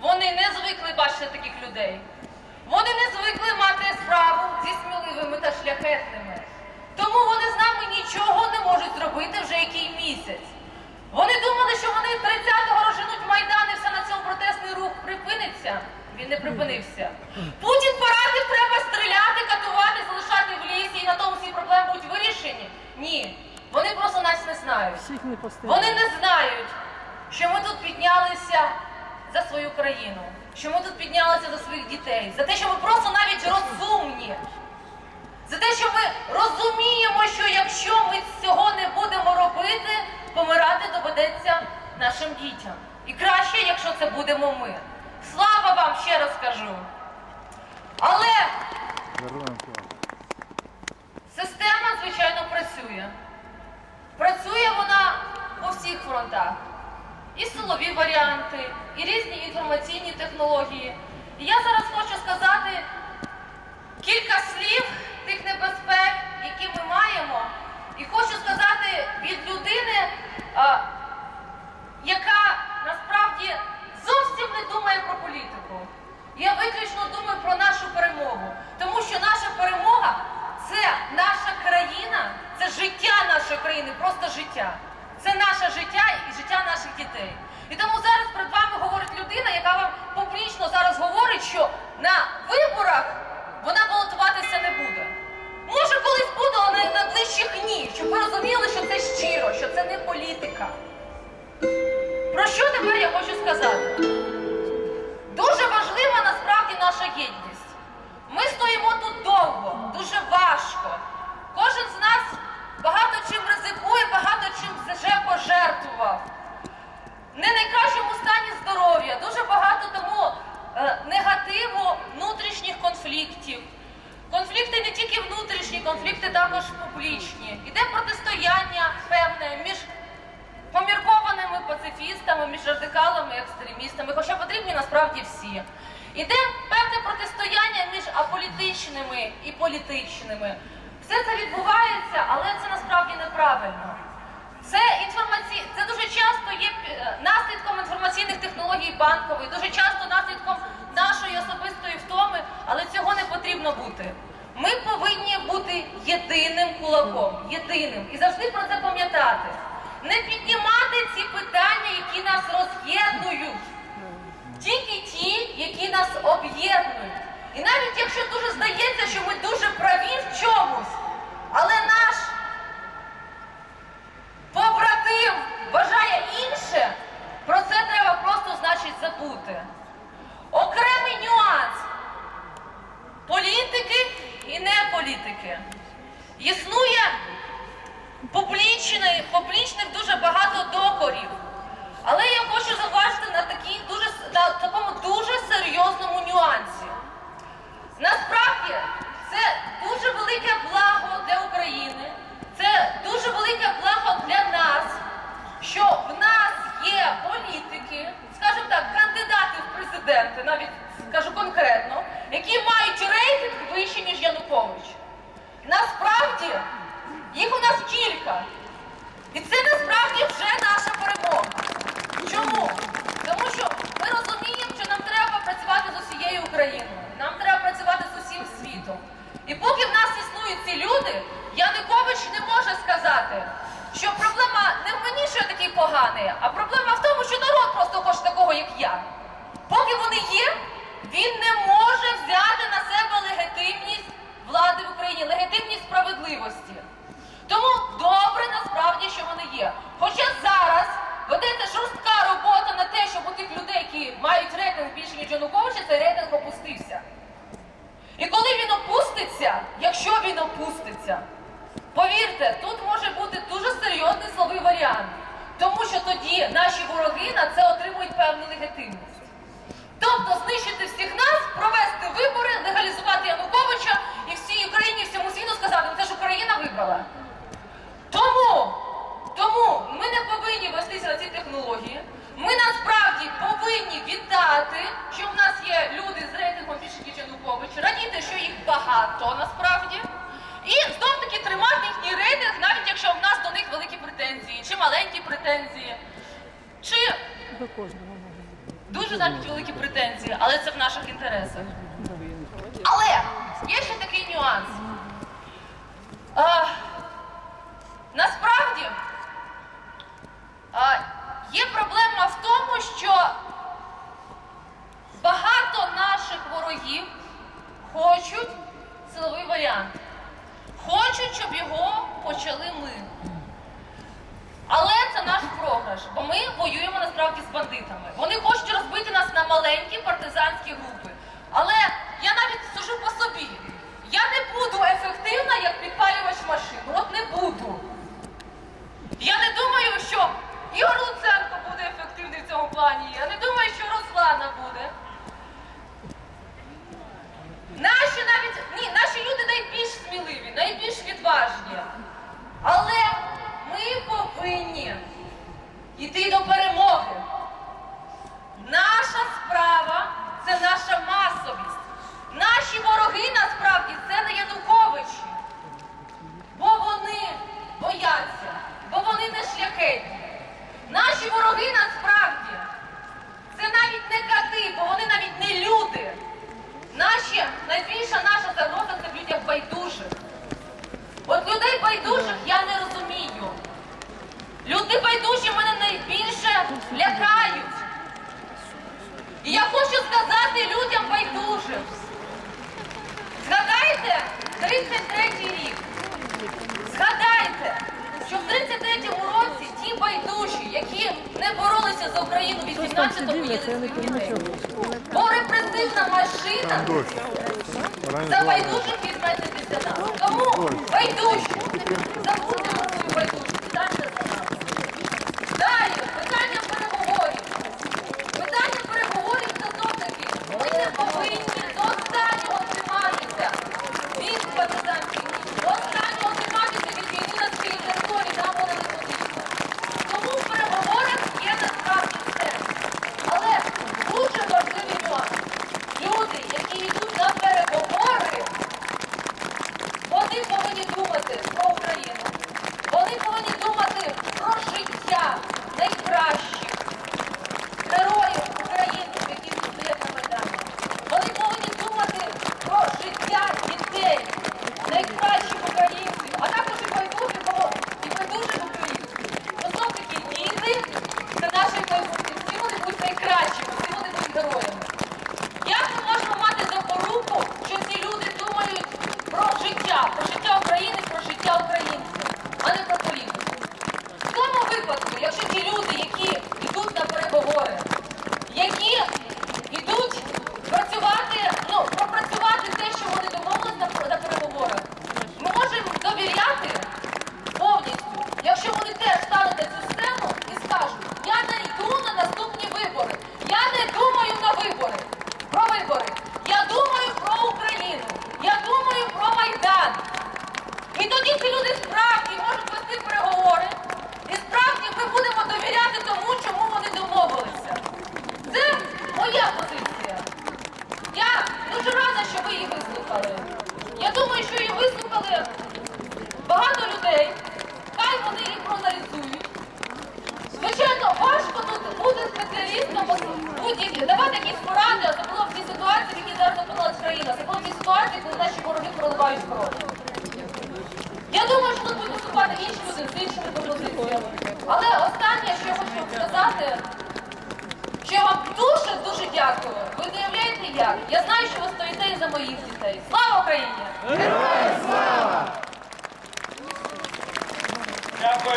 Вони не звикли бачити таких людей. Вони не звикли мати справу зі сміливими та шляхетними. Тому вони з нами нічого не можуть зробити вже який місяць. Вони думали, що вони 30-го розженуть Майдан і все на цьому протестний рух припиниться. Він не припинився. Путін порадив, треба стріляти, катувати, залишати в лісі і на тому всі проблеми будуть вирішені. Ні. Вони просто нас не знають. Вони не знають, що ми тут піднялися за свою країну, що ми тут піднялися за своїх дітей, за те, що ми просто навіть розумні, за те, що ми розуміємо, що якщо ми цього не будемо робити, помирати доведеться нашим дітям. І краще, якщо це будемо ми. Слава вам ще раз кажу. Але Система, звичайно, працює. Працює вона по всіх фронтах. І силові варіанти, і різні інформаційні технології. І я зараз хочу сказати кілька слів тих небезпек, які ми маємо. І хочу сказати від людини, яка насправді зовсім не думає про політику. Я виключно думаю про нашу перемогу. Тому що наша перемога це наша країна, це життя нашої країни, просто життя. Це наше життя і життя наших дітей. І тому зараз перед вами говорить людина, яка вам публічно зараз говорить, що на виборах вона балотуватися не буде. Може, колись буде, але на найближчих ні. Щоб ви розуміли, що це щиро, що це не політика. Про що тепер я хочу сказати? Дуже важлива насправді наша єдність. Ми стоїмо тут довго, дуже важко. Між радикалами і екстремістами, хоча потрібні насправді всі. Іде певне протистояння між аполітичними і політичними. Все це відбувається, але це насправді неправильно. Це інформаці... це дуже часто є е, наслідком інформаційних технологій банкової, дуже часто наслідком нашої особистої втоми, але цього не потрібно бути. Ми повинні бути єдиним кулаком, єдиним і завжди про це пам'ятати. Не піднімати ці питання, які нас роз'єднують, тільки ті, які нас об'єднують. І навіть якщо дуже здається, що ми дуже праві в чомусь, але наш побратим вважає інше, про це треба просто, значить, забути. Окремий нюанс політики і не політики. Існує публічний, публічних дуже багато докорів. Але я хочу зауважити на, такій дуже, с- на такому дуже серйозному нюансі. Насправді це дуже велике благо для України, це дуже велике благо для нас, що в нас є політики, скажімо так, кандидати в президенти, навіть скажу конкретно, які мають рейтинг вищий, ніж Янукович. Насправді їх у нас кілька. І це насправді вже наша перемога. Чому? Тому що ми розуміємо, що нам треба працювати з усією Україною, нам треба працювати з усім світом. І поки в нас існують ці люди, Янукович не може сказати, що проблема не в мені, що я такий поганий, а проблема в тому, що народ просто хоче такого, як я. Поки вони є, він не може взяти на себе легітимність влади в Україні, легітимність справедливості. Тому добре насправді, що вони є. Хоча зараз ведеться жорстка робота на те, щоб у тих людей, які мають рейтинг більше, ніж Януковича, цей рейтинг опустився. І коли він опуститься, якщо він опуститься, повірте, тут може бути дуже серйозний словий варіант. Тому що тоді наші вороги на це отримують певну легітимність. претензії. Чи дуже навіть великі претензії, але це в наших інтересах. Але є ще такий нюанс. А, Насправді. ветеранські групи. Але Не шляхеті. Наші вороги насправді це навіть не кати, бо вони навіть не люди. Наші, Найбільша наша загроза це в людях байдужих. От людей байдужих я не розумію. Люди байдужі мене найбільше лякають. І я хочу сказати людям байдужим. Згадайте 33 рік. Згадайте що в 33-му році ті байдужі, які не боролися за Україну 18-му, їли звільнити. Бо репресивна машина за байдужих відметитися нас. Тому байдужі, забудьте свою байдужість.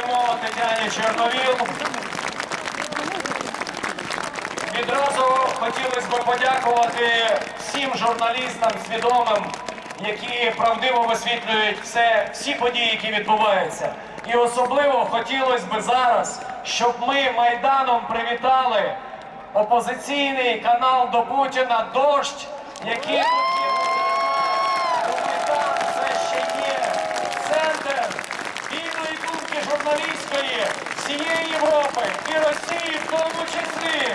перемога Тетяні Чорновіл. Відразу хотілося б подякувати всім журналістам свідомим, які правдиво висвітлюють все, всі події, які відбуваються. І особливо хотілося б зараз, щоб ми майданом привітали опозиційний канал до Путіна дощ, який. всієї Європи і Росії в тому числі.